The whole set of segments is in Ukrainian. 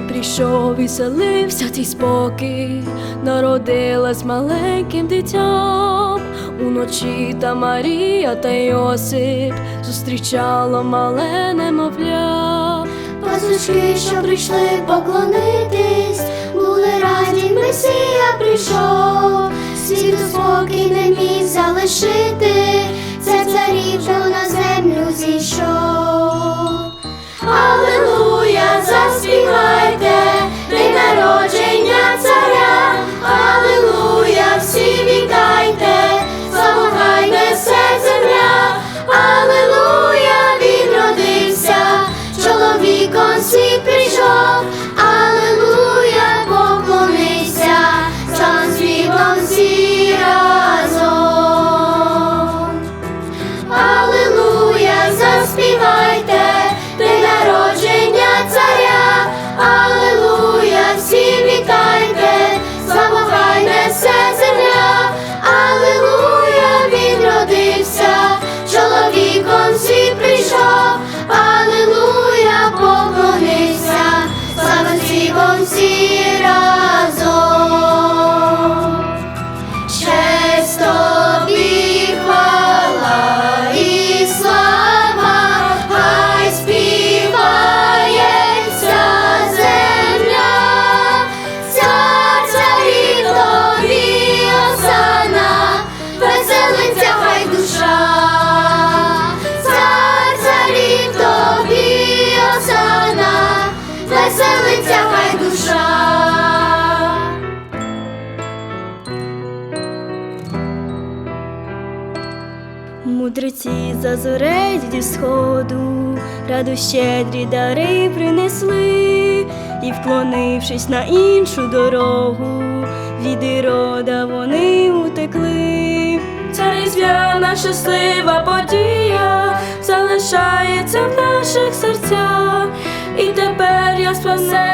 прийшов і селився твій спокій, народилась маленьким дитям. Уночі та Марія та Йосип зустрічала мале немовля. Пасочки, що прийшли поклонитись, були раді, Месія прийшов, світу спокій не міг залишити, це царів, що на землю зійшов. see. Мудреці зазорець зі сходу, раду щедрі дари принесли, і, вклонившись на іншу дорогу, від ірода вони утекли. Ця різдвяна щаслива подія залишається в наших серцях, і тепер я спасений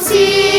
心。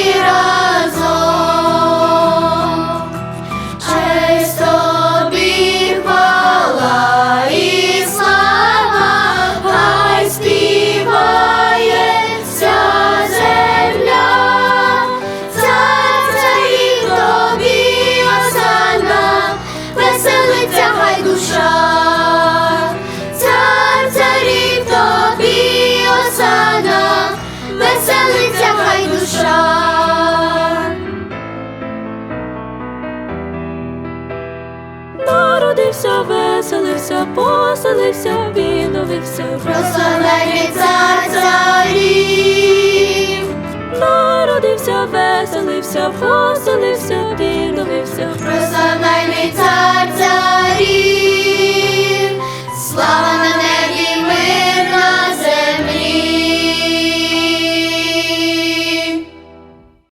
що поселився, відновився, прославлений цар царів, народився, веселився, поселився, відновився, прославлений цар царів, слава.